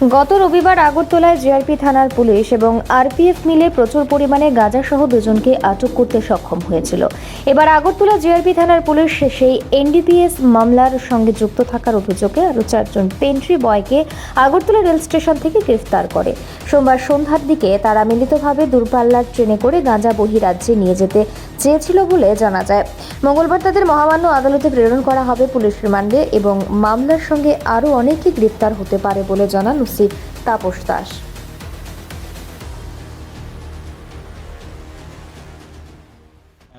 গত রবিবার আগরতলায় জিআরপি থানার পুলিশ এবং আরপিএফ মিলে প্রচুর পরিমাণে গাঁজাসহ দুজনকে আটক করতে সক্ষম হয়েছিল। এবার আগরতলা জিআরপি থানার পুলিশ সেই এনডিপিএস মামলার সঙ্গে যুক্ত থাকার অভিযোগে আরও চারজন পেন্ট্রি বয়কে আগরতলা রেল স্টেশন থেকে গ্রেফতার করে। সোমবার সন্ধ্যার দিকে তারা মিলিতভাবে দূরপাল্লার ট্রেনে করে গাঁজা বহিরাজ্যে নিয়ে যেতে চেয়েছিল বলে জানা যায়। মঙ্গলবার তাদের মহামান্য আদালতে প্রেরণ করা হবে পুলিশ রিমান্ডে এবং মামলার সঙ্গে আরও অনেকেই গ্রেপ্তার হতে পারে বলে জানান ওসি তাপস দাস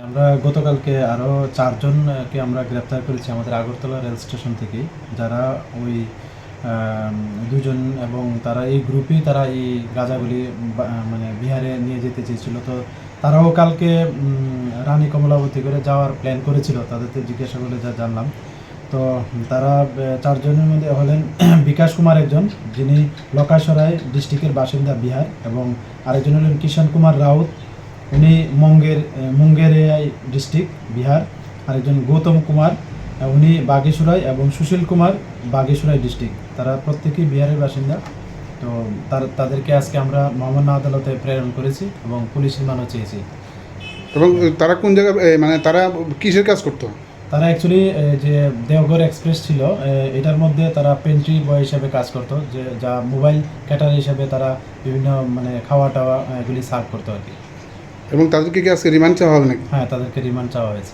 আমরা গতকালকে আরও চারজনকে আমরা গ্রেপ্তার করেছি আমাদের আগরতলা রেল স্টেশন থেকে যারা ওই দুজন এবং তারা এই গ্রুপেই তারা এই গাঁজাগুলি মানে বিহারে নিয়ে যেতে চেয়েছিল। তো তারাও কালকে রানী কমলাবতী করে যাওয়ার প্ল্যান করেছিল। তাদেরকে জিজ্ঞাসা করে যা জানলাম। তো তারা চারজনের মধ্যে হলেন বিকাশ কুমার একজন, যিনি লকাসরাই ডিস্ট্রিক্টের বাসিন্দা বিহার, এবং আরেকজন হলেন কিষণ কুমার রাউত, উনি মঙ্গের মুঙ্গেরিয়াই ডিস্ট্রিক্ট বিহার, আরেকজন গৌতম কুমার উনি বাগেশ্বরাই এবং সুশীল কুমার বাগেশ্বরাই ডিস্ট্রিক্ট। তারা প্রত্যেকেই বিহারের বাসিন্দা। তো তার, তাদেরকে আজকে আমরা মহামান্য আদালতে প্রেরণ করেছি এবং পুলিশ রিমান্ডও চেয়েছি। এবং তারা কোন জায়গায় মানে তারা কিসের কাজ করতো? তারা অ্যাকচুয়ালি যে দেওঘর এক্সপ্রেস ছিল এটার মধ্যে তারা পেন্ট্রি বয় হিসাবে কাজ করতো যে যা মোবাইল ক্যাটার হিসাবে তারা বিভিন্ন মানে খাওয়া টাওয়া এগুলি সার্ভ করতো আর কি। এবং তাদেরকে কি আজকে রিমান্ড চাওয়া হবে নাকি? হ্যাঁ তাদেরকে রিমান্ড চাওয়া হয়েছে।